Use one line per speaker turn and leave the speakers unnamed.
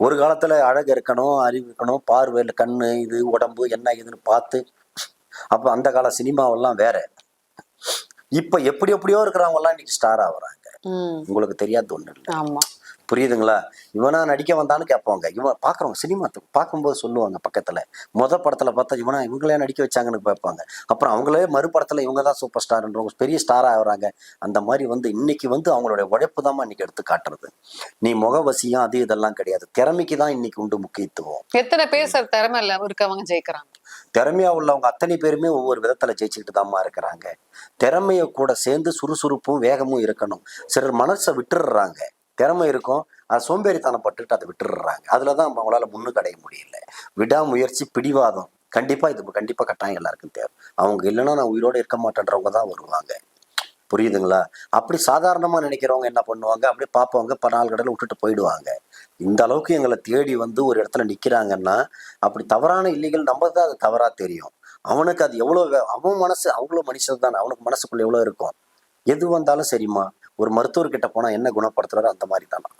ஒரு காலத்துல அழகு இருக்கணும் அறிவு இருக்கணும் பார்வையில் கண்ணு இது உடம்பு என்ன இதுன்னு பார்த்து அப்போ அந்த கால சினிமாவெல்லாம் வேற. இப்ப எப்படி எப்படியோ இருக்கிறவங்க எல்லாம் இன்னைக்கு ஸ்டார் ஆகுறாங்க. உங்களுக்கு தெரியாத ஒண்ணு இல்லை.
ஆமா.
புரியுதுங்களா? இவனா நடிக்க வந்தான்னு கேட்பாங்க. இவன் பாக்குறவங்க சினிமா பார்க்கும்போது சொல்லுவாங்க பக்கத்துல. முத படத்துல பார்த்தா இவனா இவங்களே நடிக்க வச்சாங்கன்னு பார்ப்பாங்க அப்புறம் அவங்களே மறுபடத்துல இவங்க தான் சூப்பர் ஸ்டார்ன்றவங்க பெரிய ஸ்டாரா ஆகுறாங்க. அந்த மாதிரி வந்து இன்னைக்கு வந்து அவங்களுடைய உழைப்பு தான் இன்னைக்கு எடுத்து காட்டுறது. நீ முகவசியம் அது இதெல்லாம் கிடையாது. திறமைக்கு தான் இன்னைக்கு உண்டு முக்கியத்துவம்.
எத்தனை பேர் சார் திறமை இல்ல இருக்கவங்க ஜெயிக்கிறாங்க?
திறமையா உள்ளவங்க அத்தனை பேருமே ஒவ்வொரு விதத்துல ஜெயிச்சுக்கிட்டு தாம்மா இருக்கிறாங்க. திறமைய கூட சேர்ந்து சுறுசுறுப்பும் வேகமும் இருக்கணும். சிலர் மனசை விட்டுடுறாங்க திறமை இருக்கும். அது சோம்பேறித்தனம் பட்டுட்டு அதை விட்டுடுறாங்க. அதில் தான் அவங்களால முன்னுக்கு அடைய முடியல. விடாமுயற்சி பிடிவாதம். கண்டிப்பா இது கண்டிப்பா கட்டாயம் எல்லாருக்கும் தேவை. அவங்க இல்லைன்னா நான் உயிரோட இருக்க மாட்டேன்றவங்க தான் வருவாங்க. புரியுதுங்களா? அப்படி சாதாரணமா நினைக்கிறவங்க என்ன பண்ணுவாங்க? அப்படியே பார்ப்பவங்க பல நாள் கடையில் விட்டுட்டு போயிடுவாங்க. இந்த அளவுக்கு எங்களை தேடி வந்து ஒரு இடத்துல நிக்கிறாங்கன்னா அப்படி தவறான இல்லைகள் நம்ம தான் அது தவறா தெரியும். அவனுக்கு அது எவ்வளோ அவன் மனசு அவ்வளோ மனுஷன் தானே. அவனுக்கு மனசுக்குள்ள எவ்வளோ இருக்கும்? எது வந்தாலும் சரிம்மா. ஒரு மருத்துவர்கிட்ட போனால் என்ன குணப்படுத்துறாரோ அந்த மாதிரி தானே.